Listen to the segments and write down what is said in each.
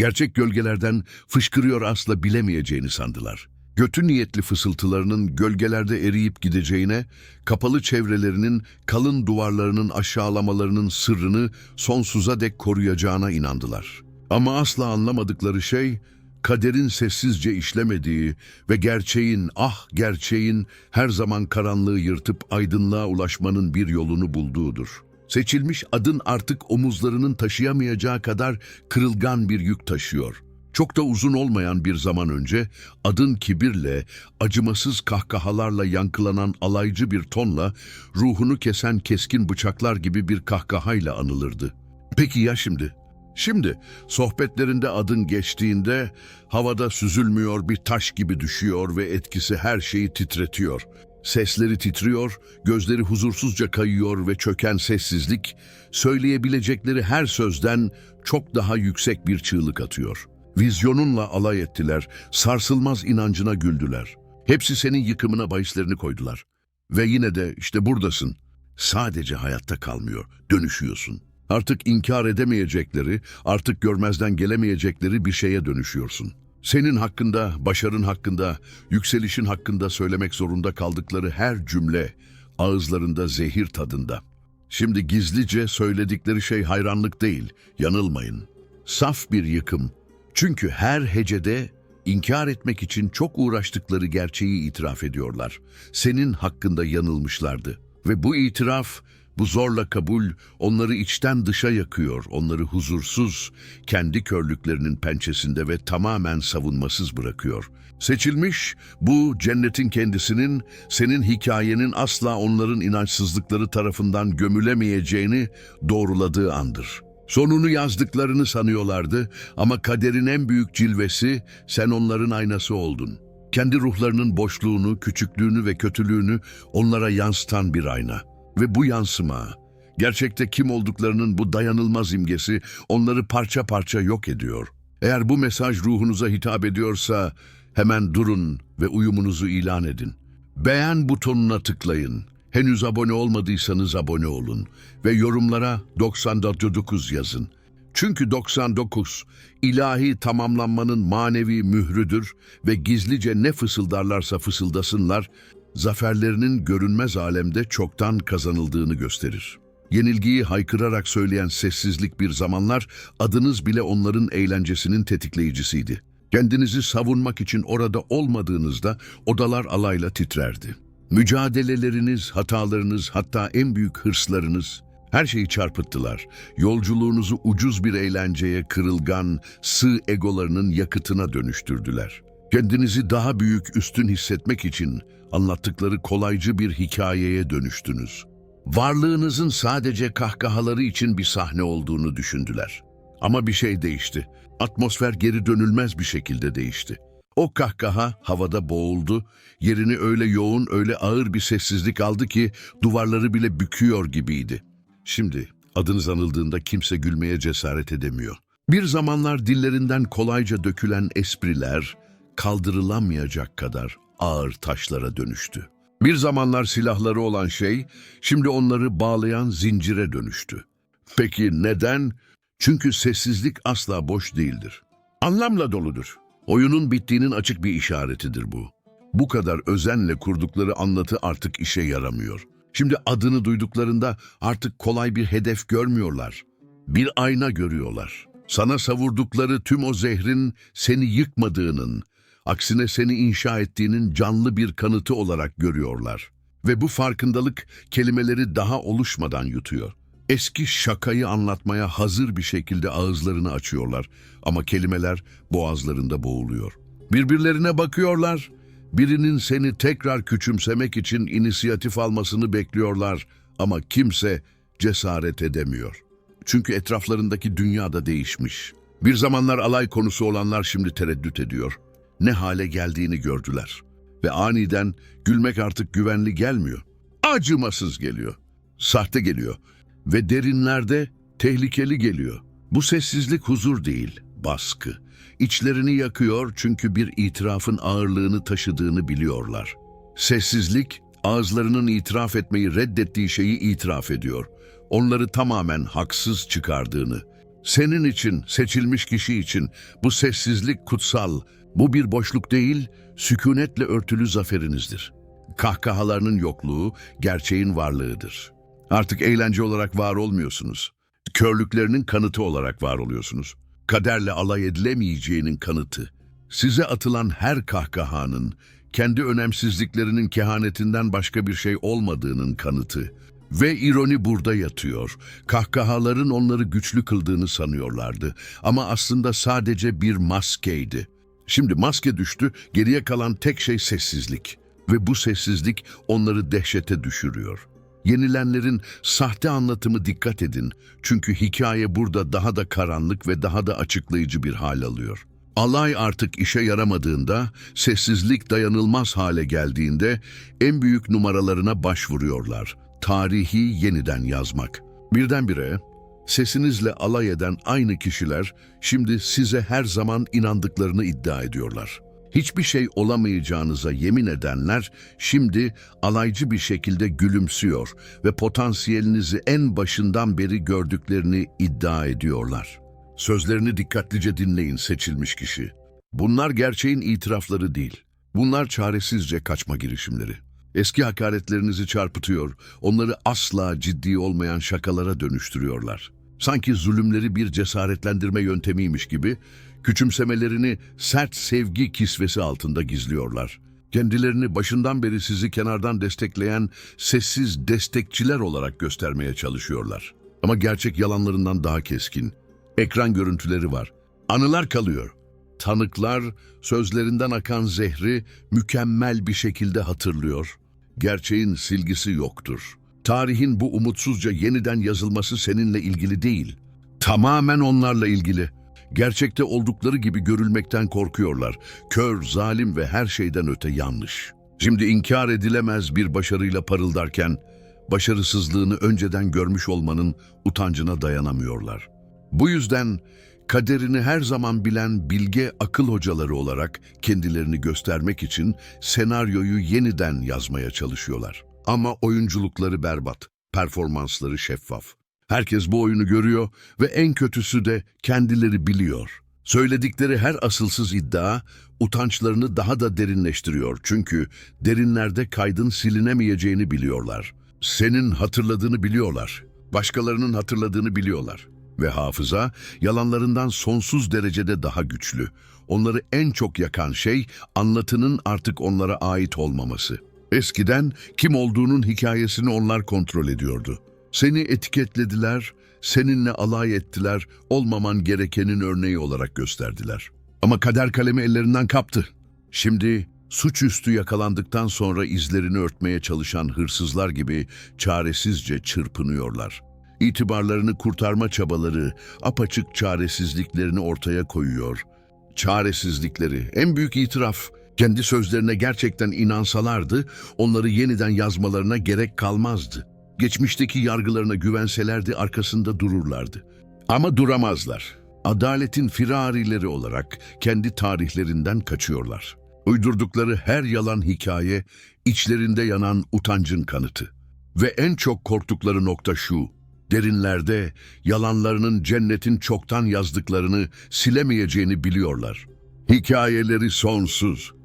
Gerçek gölgelerden fışkırıyor asla bilemeyeceğini sandılar. Götü niyetli fısıltılarının gölgelerde eriyip gideceğine, kapalı çevrelerinin kalın duvarlarının aşağılamalarının sırrını sonsuza dek koruyacağına inandılar. Ama asla anlamadıkları şey, kaderin sessizce işlemediği ve gerçeğin, ah gerçeğin her zaman karanlığı yırtıp aydınlığa ulaşmanın bir yolunu bulduğudur. Seçilmiş adın artık omuzlarının taşıyamayacağı kadar kırılgan bir yük taşıyor. Çok da uzun olmayan bir zaman önce adın kibirle, acımasız kahkahalarla yankılanan alaycı bir tonla, ruhunu kesen keskin bıçaklar gibi bir kahkahayla anılırdı. Peki ya şimdi? Şimdi sohbetlerinde adın geçtiğinde havada süzülmüyor bir taş gibi düşüyor ve etkisi her şeyi titretiyor. Sesleri titriyor, gözleri huzursuzca kayıyor ve çöken sessizlik söyleyebilecekleri her sözden çok daha yüksek bir çığlık atıyor. Vizyonunla alay ettiler, sarsılmaz inancına güldüler. Hepsi senin yıkımına bahislerini koydular. Ve yine de işte buradasın. Sadece hayatta kalmıyor, dönüşüyorsun. Artık inkar edemeyecekleri, artık görmezden gelemeyecekleri bir şeye dönüşüyorsun. Senin hakkında, başarın hakkında, yükselişin hakkında söylemek zorunda kaldıkları her cümle ağızlarında zehir tadında. Şimdi gizlice söyledikleri şey hayranlık değil, yanılmayın. Saf bir yıkım. Çünkü her hecede inkar etmek için çok uğraştıkları gerçeği itiraf ediyorlar. Senin hakkında yanılmışlardı. Ve bu itiraf, bu zorla kabul onları içten dışa yakıyor, onları huzursuz, kendi körlüklerinin pençesinde ve tamamen savunmasız bırakıyor. Seçilmiş, bu cennetin kendisinin, senin hikayenin asla onların inançsızlıkları tarafından gömülemeyeceğini doğruladığı andır. Sonunu yazdıklarını sanıyorlardı ama kaderin en büyük cilvesi sen onların aynası oldun. Kendi ruhlarının boşluğunu, küçüklüğünü ve kötülüğünü onlara yansıtan bir ayna. Ve bu yansıma, gerçekte kim olduklarının bu dayanılmaz imgesi onları parça parça yok ediyor. Eğer bu mesaj ruhunuza hitap ediyorsa hemen durun ve uyumunuzu ilan edin. Beğen butonuna tıklayın. Henüz abone olmadıysanız abone olun ve yorumlara 99 yazın. Çünkü 99 ilahi tamamlanmanın manevi mührüdür ve gizlice ne fısıldarlarsa fısıldasınlar, zaferlerinin görünmez alemde çoktan kazanıldığını gösterir. Yenilgiyi haykırarak söyleyen sessizlik bir zamanlar adınız bile onların eğlencesinin tetikleyicisiydi. Kendinizi savunmak için orada olmadığınızda odalar alayla titrerdi. Mücadeleleriniz, hatalarınız, hatta en büyük hırslarınız her şeyi çarpıttılar. Yolculuğunuzu ucuz bir eğlenceye, kırılgan, sığ egolarının yakıtına dönüştürdüler. Kendinizi daha büyük, üstün hissetmek için anlattıkları kolaycı bir hikayeye dönüştünüz. Varlığınızın sadece kahkahaları için bir sahne olduğunu düşündüler. Ama bir şey değişti. Atmosfer geri dönülmez bir şekilde değişti. O kahkaha havada boğuldu, yerini öyle yoğun, öyle ağır bir sessizlik aldı ki duvarları bile büküyor gibiydi. Şimdi adınız anıldığında kimse gülmeye cesaret edemiyor. Bir zamanlar dillerinden kolayca dökülen espriler kaldırılamayacak kadar ağır taşlara dönüştü. Bir zamanlar silahları olan şey şimdi onları bağlayan zincire dönüştü. Peki neden? Çünkü sessizlik asla boş değildir. Anlamla doludur. Oyunun bittiğinin açık bir işaretidir bu. Bu kadar özenle kurdukları anlatı artık işe yaramıyor. Şimdi adını duyduklarında artık kolay bir hedef görmüyorlar. Bir ayna görüyorlar. Sana savurdukları tüm o zehrin seni yıkmadığının, aksine seni inşa ettiğinin canlı bir kanıtı olarak görüyorlar. Ve bu farkındalık kelimeleri daha oluşmadan yutuyor. Eski şakayı anlatmaya hazır bir şekilde ağızlarını açıyorlar ama kelimeler boğazlarında boğuluyor. Birbirlerine bakıyorlar, birinin seni tekrar küçümsemek için inisiyatif almasını bekliyorlar ama kimse cesaret edemiyor. Çünkü etraflarındaki dünya da değişmiş. Bir zamanlar alay konusu olanlar şimdi tereddüt ediyor. Ne hale geldiğini gördüler. Ve aniden gülmek artık güvenli gelmiyor. Acımasız geliyor. Sahte geliyor. Ve derinlerde tehlikeli geliyor. Bu sessizlik huzur değil, baskı. İçlerini yakıyor çünkü bir itirafın ağırlığını taşıdığını biliyorlar. Sessizlik, ağızlarının itiraf etmeyi reddettiği şeyi itiraf ediyor. Onları tamamen haksız çıkardığını. Senin için, seçilmiş kişi için bu sessizlik kutsal. Bu bir boşluk değil, sükunetle örtülü zaferinizdir. Kahkahalarının yokluğu, gerçeğin varlığıdır. Artık eğlence olarak var olmuyorsunuz. Körlüklerinin kanıtı olarak var oluyorsunuz. Kaderle alay edilemeyeceğinin kanıtı. Size atılan her kahkahanın, kendi önemsizliklerinin kehanetinden başka bir şey olmadığının kanıtı. Ve ironi burada yatıyor. Kahkahaların onları güçlü kıldığını sanıyorlardı. Ama aslında sadece bir maskeydi. Şimdi maske düştü, geriye kalan tek şey sessizlik. Ve bu sessizlik onları dehşete düşürüyor. Yenilenlerin sahte anlatımı dikkat edin. Çünkü hikaye burada daha da karanlık ve daha da açıklayıcı bir hal alıyor. Alay artık işe yaramadığında, sessizlik dayanılmaz hale geldiğinde en büyük numaralarına başvuruyorlar. Tarihi yeniden yazmak. Birdenbire sesinizle alay eden aynı kişiler şimdi size her zaman inandıklarını iddia ediyorlar. Hiçbir şey olamayacağınıza yemin edenler şimdi alaycı bir şekilde gülümsüyor ve potansiyelinizi en başından beri gördüklerini iddia ediyorlar. Sözlerini dikkatlice dinleyin seçilmiş kişi. Bunlar gerçeğin itirafları değil. Bunlar çaresizce kaçma girişimleri. Eski hakaretlerinizi çarpıtıyor, onları asla ciddi olmayan şakalara dönüştürüyorlar. Sanki zulümleri bir cesaretlendirme yöntemiymiş gibi, küçümsemelerini sert sevgi kisvesi altında gizliyorlar. Kendilerini başından beri sizi kenardan destekleyen sessiz destekçiler olarak göstermeye çalışıyorlar. Ama gerçek yalanlarından daha keskin. Ekran görüntüleri var. Anılar kalıyor. Tanıklar sözlerinden akan zehri mükemmel bir şekilde hatırlıyor. Gerçeğin silgisi yoktur. Tarihin bu umutsuzca yeniden yazılması seninle ilgili değil. Tamamen onlarla ilgili. Gerçekte oldukları gibi görülmekten korkuyorlar. Kör, zalim ve her şeyden öte yanlış. Şimdi inkar edilemez bir başarıyla parıldarken, başarısızlığını önceden görmüş olmanın utancına dayanamıyorlar. Bu yüzden kaderini her zaman bilen bilge akıl hocaları olarak kendilerini göstermek için senaryoyu yeniden yazmaya çalışıyorlar. Ama oyunculukları berbat, performansları şeffaf. Herkes bu oyunu görüyor ve en kötüsü de kendileri biliyor. Söyledikleri her asılsız iddia utançlarını daha da derinleştiriyor. Çünkü derinlerde kaydın silinemeyeceğini biliyorlar. Senin hatırladığını biliyorlar. Başkalarının hatırladığını biliyorlar. Ve hafıza yalanlarından sonsuz derecede daha güçlü. Onları en çok yakan şey anlatının artık onlara ait olmaması. Eskiden kim olduğunun hikayesini onlar kontrol ediyordu. Seni etiketlediler, seninle alay ettiler, olmaman gerekenin örneği olarak gösterdiler. Ama kader kalemi ellerinden kaptı. Şimdi suçüstü yakalandıktan sonra izlerini örtmeye çalışan hırsızlar gibi çaresizce çırpınıyorlar. İtibarlarını kurtarma çabaları apaçık çaresizliklerini ortaya koyuyor. Çaresizlikleri, en büyük itiraf, kendi sözlerine gerçekten inansalardı onları yeniden yazmalarına gerek kalmazdı. Geçmişteki yargılarına güvenselerdi arkasında dururlardı. Ama duramazlar. Adaletin firarileri olarak kendi tarihlerinden kaçıyorlar. Uydurdukları her yalan hikaye içlerinde yanan utancın kanıtı. Ve en çok korktukları nokta şu, derinlerde yalanlarının cennetin çoktan yazdıklarını silemeyeceğini biliyorlar. Hikayeleri sonsuz.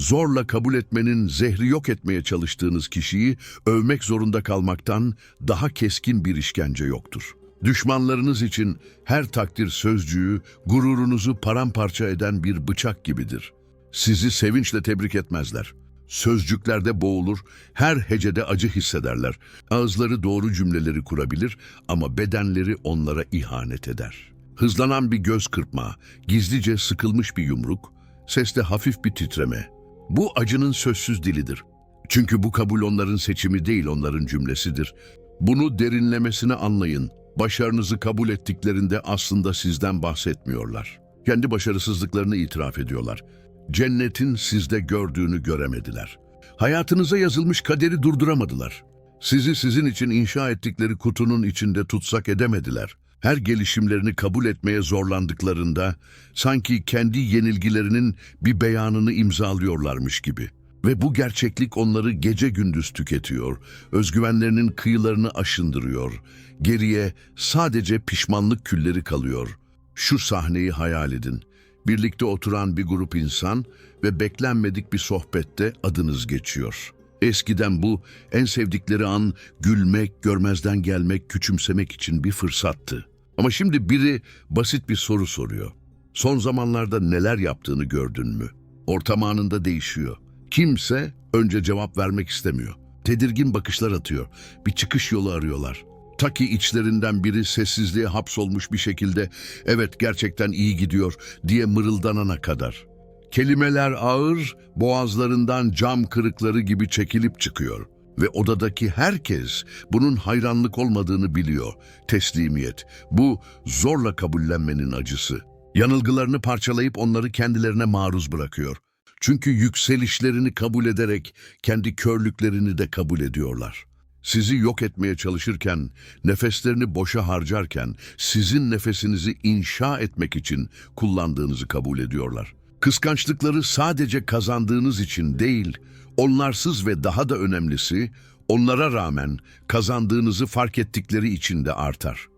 Zorla kabul etmenin zehri yok etmeye çalıştığınız kişiyi övmek zorunda kalmaktan daha keskin bir işkence yoktur. Düşmanlarınız için her takdir sözcüğü gururunuzu paramparça eden bir bıçak gibidir. Sizi sevinçle tebrik etmezler. Sözcüklerde boğulur, her hecede acı hissederler. Ağızları doğru cümleleri kurabilir ama bedenleri onlara ihanet eder. Hızlanan bir göz kırpma, gizlice sıkılmış bir yumruk, seste hafif bir titreme. Bu acının sözsüz dilidir. Çünkü bu kabul onların seçimi değil, onların cümlesidir. Bunu derinlemesine anlayın. Başarınızı kabul ettiklerinde aslında sizden bahsetmiyorlar. Kendi başarısızlıklarını itiraf ediyorlar. Cennetin sizde gördüğünü göremediler. Hayatınıza yazılmış kaderi durduramadılar. Sizi sizin için inşa ettikleri kutunun içinde tutsak edemediler. Her gelişimlerini kabul etmeye zorlandıklarında sanki kendi yenilgilerinin bir beyanını imzalıyorlarmış gibi. Ve bu gerçeklik onları gece gündüz tüketiyor, özgüvenlerinin kıyılarını aşındırıyor. Geriye sadece pişmanlık külleri kalıyor. Şu sahneyi hayal edin. Birlikte oturan bir grup insan ve beklenmedik bir sohbette adınız geçiyor. Eskiden bu en sevdikleri an gülmek, görmezden gelmek, küçümsemek için bir fırsattı. Ama şimdi biri basit bir soru soruyor. Son zamanlarda neler yaptığını gördün mü? Ortam anında değişiyor. Kimse önce cevap vermek istemiyor. Tedirgin bakışlar atıyor. Bir çıkış yolu arıyorlar. Ta ki içlerinden biri sessizliğe hapsolmuş bir şekilde evet gerçekten iyi gidiyor diye mırıldanana kadar. Kelimeler ağır, boğazlarından cam kırıkları gibi çekilip çıkıyor. Ve odadaki herkes bunun hayranlık olmadığını biliyor. Teslimiyet. Bu zorla kabullenmenin acısı. Yanılgılarını parçalayıp onları kendilerine maruz bırakıyor. Çünkü yükselişlerini kabul ederek kendi körlüklerini de kabul ediyorlar. Sizi yok etmeye çalışırken, nefeslerini boşa harcarken, sizin nefesinizi inşa etmek için kullandığınızı kabul ediyorlar. Kıskançlıkları sadece kazandığınız için değil, onlarsız ve daha da önemlisi, onlara rağmen kazandığınızı fark ettikleri için de artar.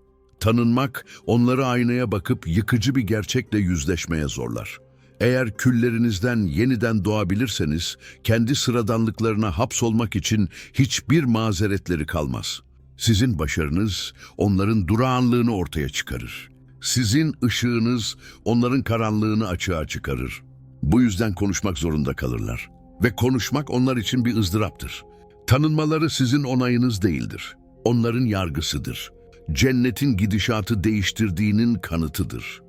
Tanınmak, onları aynaya bakıp yıkıcı bir gerçekle yüzleşmeye zorlar. Eğer küllerinizden yeniden doğabilirseniz, kendi sıradanlıklarına hapsolmak için hiçbir mazeretleri kalmaz. Sizin başarınız onların durağanlığını ortaya çıkarır. Sizin ışığınız onların karanlığını açığa çıkarır. Bu yüzden konuşmak zorunda kalırlar. Ve konuşmak onlar için bir ızdıraptır. Tanınmaları sizin onayınız değildir. Onların yargısıdır. Cennetin gidişatı değiştirdiğinin kanıtıdır.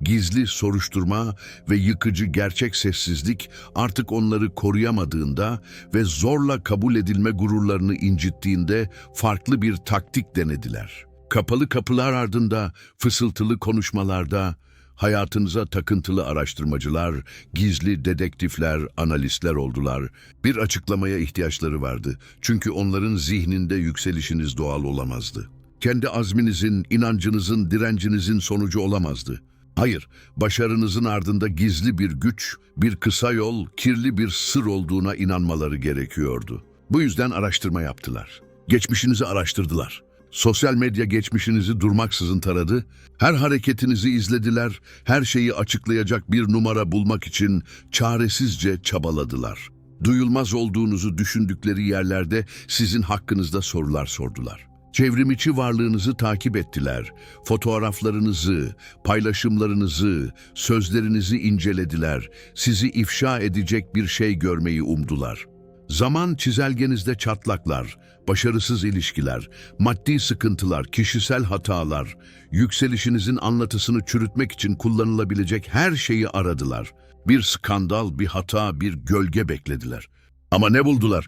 Gizli soruşturma ve yıkıcı gerçek sessizlik artık onları koruyamadığında ve zorla kabul edilme gururlarını incittiğinde farklı bir taktik denediler. Kapalı kapılar ardında, fısıltılı konuşmalarda, hayatınıza takıntılı araştırmacılar, gizli dedektifler, analistler oldular. Bir açıklamaya ihtiyaçları vardı. Çünkü onların zihninde yükselişiniz doğal olamazdı. Kendi azminizin, inancınızın, direncinizin sonucu olamazdı. Hayır, başarınızın ardında gizli bir güç, bir kısa yol, kirli bir sır olduğuna inanmaları gerekiyordu. Bu yüzden araştırma yaptılar. Geçmişinizi araştırdılar. Sosyal medya geçmişinizi durmaksızın taradı. Her hareketinizi izlediler. Her şeyi açıklayacak bir numara bulmak için çaresizce çabaladılar. Duyulmaz olduğunuzu düşündükleri yerlerde sizin hakkınızda sorular sordular. Çevrimiçi varlığınızı takip ettiler. Fotoğraflarınızı, paylaşımlarınızı, sözlerinizi incelediler. Sizi ifşa edecek bir şey görmeyi umdular. Zaman çizelgenizde çatlaklar, başarısız ilişkiler, maddi sıkıntılar, kişisel hatalar, yükselişinizin anlatısını çürütmek için kullanılabilecek her şeyi aradılar. Bir skandal, bir hata, bir gölge beklediler. Ama ne buldular?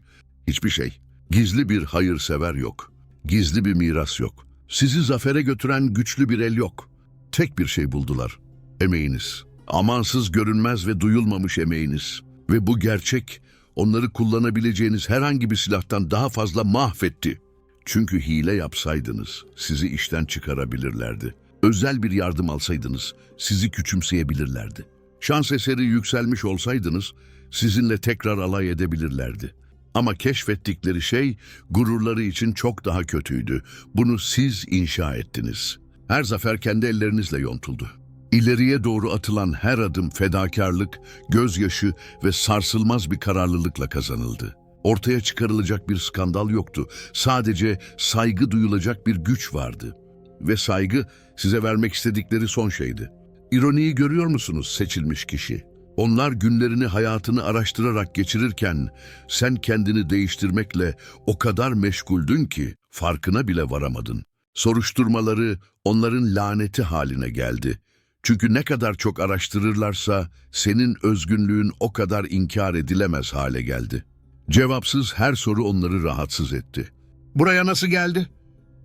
Hiçbir şey. Gizli bir hayırsever yok. Gizli bir miras yok. Sizi zafere götüren güçlü bir el yok. Tek bir şey buldular. Emeğiniz. Amansız görünmez ve duyulmamış emeğiniz. Ve bu gerçek onları kullanabileceğiniz herhangi bir silahtan daha fazla mahvetti. Çünkü hile yapsaydınız sizi işten çıkarabilirlerdi. Özel bir yardım alsaydınız sizi küçümseyebilirlerdi. Şans eseri yükselmiş olsaydınız sizinle tekrar alay edebilirlerdi. Ama keşfettikleri şey gururları için çok daha kötüydü. Bunu siz inşa ettiniz. Her zafer kendi ellerinizle yontuldu. İleriye doğru atılan her adım fedakarlık, gözyaşı ve sarsılmaz bir kararlılıkla kazanıldı. Ortaya çıkarılacak bir skandal yoktu. Sadece saygı duyulacak bir güç vardı. Ve saygı size vermek istedikleri son şeydi. İroniyi görüyor musunuz seçilmiş kişi? Onlar günlerini hayatını araştırarak geçirirken sen kendini değiştirmekle o kadar meşguldün ki farkına bile varamadın. Soruşturmaları onların laneti haline geldi. Çünkü ne kadar çok araştırırlarsa senin özgünlüğün o kadar inkar edilemez hale geldi. Cevapsız her soru onları rahatsız etti. Buraya nasıl geldi?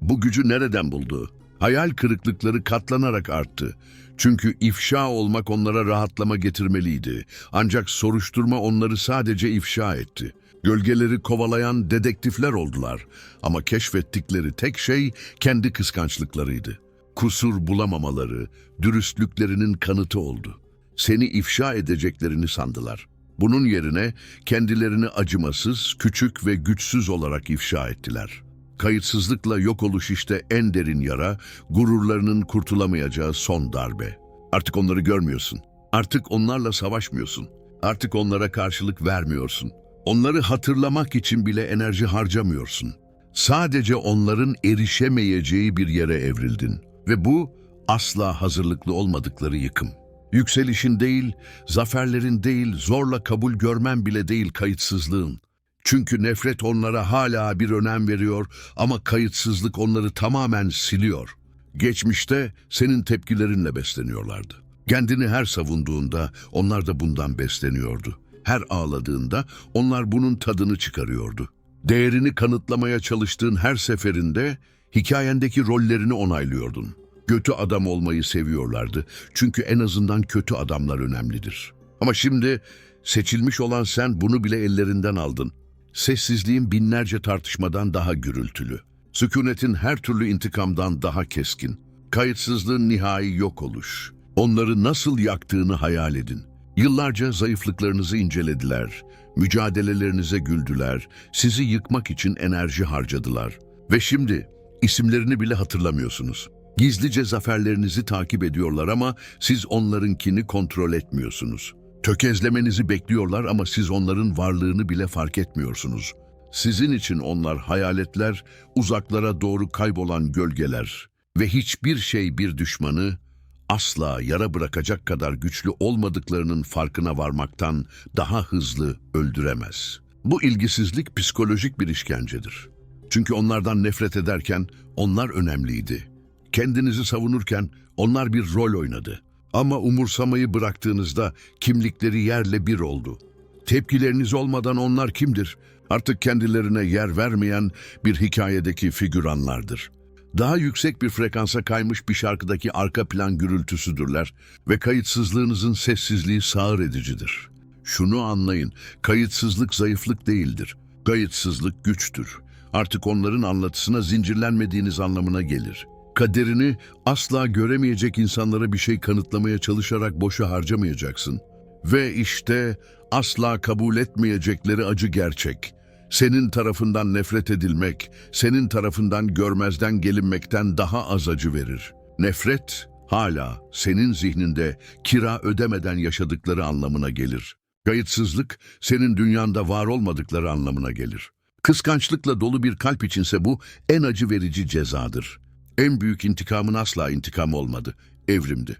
Bu gücü nereden buldu? Hayal kırıklıkları katlanarak arttı. Çünkü ifşa olmak onlara rahatlama getirmeliydi. Ancak soruşturma onları sadece ifşa etti. Gölgeleri kovalayan dedektifler oldular. Ama keşfettikleri tek şey kendi kıskançlıklarıydı. Kusur bulamamaları, dürüstlüklerinin kanıtı oldu. Seni ifşa edeceklerini sandılar. Bunun yerine kendilerini acımasız, küçük ve güçsüz olarak ifşa ettiler. Kayıtsızlıkla yok oluş işte en derin yara, gururlarının kurtulamayacağı son darbe. Artık onları görmüyorsun. Artık onlarla savaşmıyorsun. Artık onlara karşılık vermiyorsun. Onları hatırlamak için bile enerji harcamıyorsun. Sadece onların erişemeyeceği bir yere evrildin. Ve bu asla hazırlıklı olmadıkları yıkım. Yükselişin değil, zaferlerin değil, zorla kabul görmen bile değil kayıtsızlığın. Çünkü nefret onlara hala bir önem veriyor ama kayıtsızlık onları tamamen siliyor. Geçmişte senin tepkilerinle besleniyorlardı. Kendini her savunduğunda onlar da bundan besleniyordu. Her ağladığında onlar bunun tadını çıkarıyordu. Değerini kanıtlamaya çalıştığın her seferinde hikayendeki rollerini onaylıyordun. Kötü adam olmayı seviyorlardı. Çünkü en azından kötü adamlar önemlidir. Ama şimdi seçilmiş olan sen bunu bile ellerinden aldın. Sessizliğin binlerce tartışmadan daha gürültülü. Sükunetin her türlü intikamdan daha keskin. Kayıtsızlığın nihai yok oluş. Onları nasıl yaktığını hayal edin. Yıllarca zayıflıklarınızı incelediler. Mücadelelerinize güldüler. Sizi yıkmak için enerji harcadılar. Ve şimdi isimlerini bile hatırlamıyorsunuz. Gizlice zaferlerinizi takip ediyorlar ama siz onlarınkini kontrol etmiyorsunuz. Tökezlemenizi bekliyorlar ama siz onların varlığını bile fark etmiyorsunuz. Sizin için onlar hayaletler, uzaklara doğru kaybolan gölgeler ve hiçbir şey bir düşmanı asla yara bırakacak kadar güçlü olmadıklarının farkına varmaktan daha hızlı öldüremez. Bu ilgisizlik psikolojik bir işkencedir. Çünkü onlardan nefret ederken onlar önemliydi. Kendinizi savunurken onlar bir rol oynadı. Ama umursamayı bıraktığınızda kimlikleri yerle bir oldu. Tepkileriniz olmadan onlar kimdir? Artık kendilerine yer vermeyen bir hikayedeki figüranlardır. Daha yüksek bir frekansa kaymış bir şarkıdaki arka plan gürültüsüdürler ve kayıtsızlığınızın sessizliği sağır edicidir. Şunu anlayın, kayıtsızlık zayıflık değildir. Kayıtsızlık güçtür. Artık onların anlatısına zincirlenmediğiniz anlamına gelir. Kaderini asla göremeyecek insanlara bir şey kanıtlamaya çalışarak boşa harcamayacaksın. Ve işte asla kabul etmeyecekleri acı gerçek. Senin tarafından nefret edilmek, senin tarafından görmezden gelinmekten daha az acı verir. Nefret hala senin zihninde kira ödemeden yaşadıkları anlamına gelir. Kayıtsızlık senin dünyanda var olmadıkları anlamına gelir. Kıskançlıkla dolu bir kalp içinse bu en acı verici cezadır. En büyük intikamın asla intikam olmadı, evrimdi.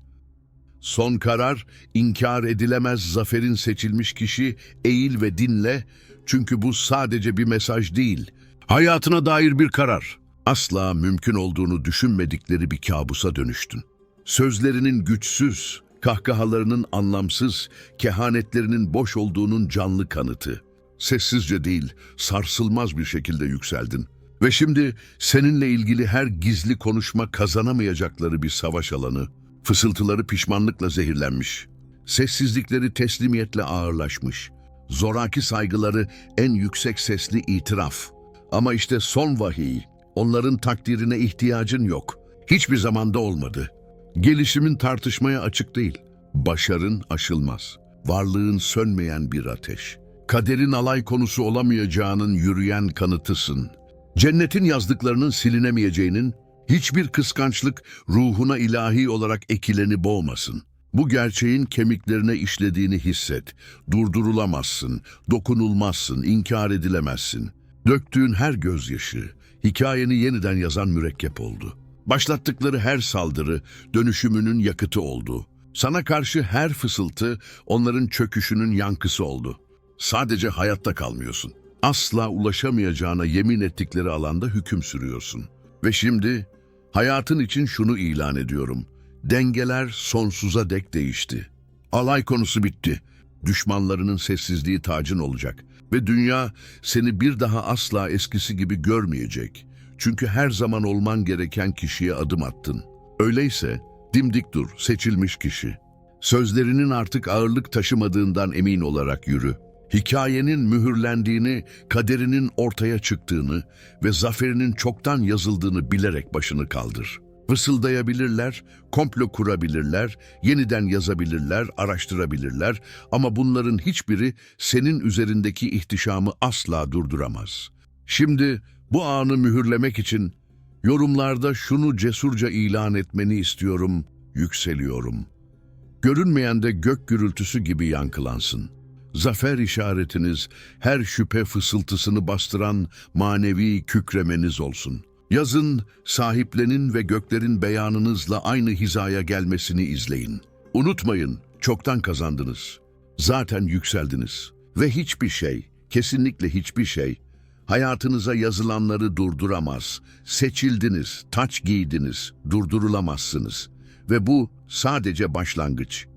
Son karar, inkar edilemez zaferin seçilmiş kişi eğil ve dinle çünkü bu sadece bir mesaj değil, hayatına dair bir karar. Asla mümkün olduğunu düşünmedikleri bir kabusa dönüştün. Sözlerinin güçsüz, kahkahalarının anlamsız, kehanetlerinin boş olduğunun canlı kanıtı. Sessizce değil, sarsılmaz bir şekilde yükseldin. Ve şimdi seninle ilgili her gizli konuşma kazanamayacakları bir savaş alanı, fısıltıları pişmanlıkla zehirlenmiş, sessizlikleri teslimiyetle ağırlaşmış, zoraki saygıları en yüksek sesli itiraf. Ama işte son vahiy, onların takdirine ihtiyacın yok. Hiçbir zamanda olmadı. Gelişimin tartışmaya açık değil. Başarın aşılmaz. Varlığın sönmeyen bir ateş. Kaderin alay konusu olamayacağının yürüyen kanıtısın. Cennetin yazdıklarının silinemeyeceğinin, hiçbir kıskançlık ruhuna ilahi olarak ekileni boğmasın. Bu gerçeğin kemiklerine işlediğini hisset. Durdurulamazsın, dokunulmazsın, inkar edilemezsin. Döktüğün her gözyaşı, hikayeni yeniden yazan mürekkep oldu. Başlattıkları her saldırı, dönüşümünün yakıtı oldu. Sana karşı her fısıltı, onların çöküşünün yankısı oldu. Sadece hayatta kalmıyorsun. Asla ulaşamayacağına yemin ettikleri alanda hüküm sürüyorsun. Ve şimdi hayatın için şunu ilan ediyorum. Dengeler sonsuza dek değişti. Alay konusu bitti. Düşmanlarının sessizliği tacın olacak. Ve dünya seni bir daha asla eskisi gibi görmeyecek. Çünkü her zaman olman gereken kişiye adım attın. Öyleyse dimdik dur, seçilmiş kişi. Sözlerinin artık ağırlık taşımadığından emin olarak yürü. Hikayenin mühürlendiğini, kaderinin ortaya çıktığını ve zaferinin çoktan yazıldığını bilerek başını kaldır. Fısıldayabilirler, komplo kurabilirler, yeniden yazabilirler, araştırabilirler ama bunların hiçbiri senin üzerindeki ihtişamı asla durduramaz. Şimdi bu anı mühürlemek için yorumlarda şunu cesurca ilan etmeni istiyorum, yükseliyorum. Görünmeyen de gök gürültüsü gibi yankılansın. Zafer işaretiniz her şüphe fısıltısını bastıran manevi kükremeniz olsun. Yazın, sahiplenin ve göklerin beyanınızla aynı hizaya gelmesini izleyin. Unutmayın, çoktan kazandınız. Zaten yükseldiniz. Ve hiçbir şey, kesinlikle hiçbir şey, hayatınıza yazılanları durduramaz. Seçildiniz, taç giydiniz, durdurulamazsınız. Ve bu sadece başlangıç.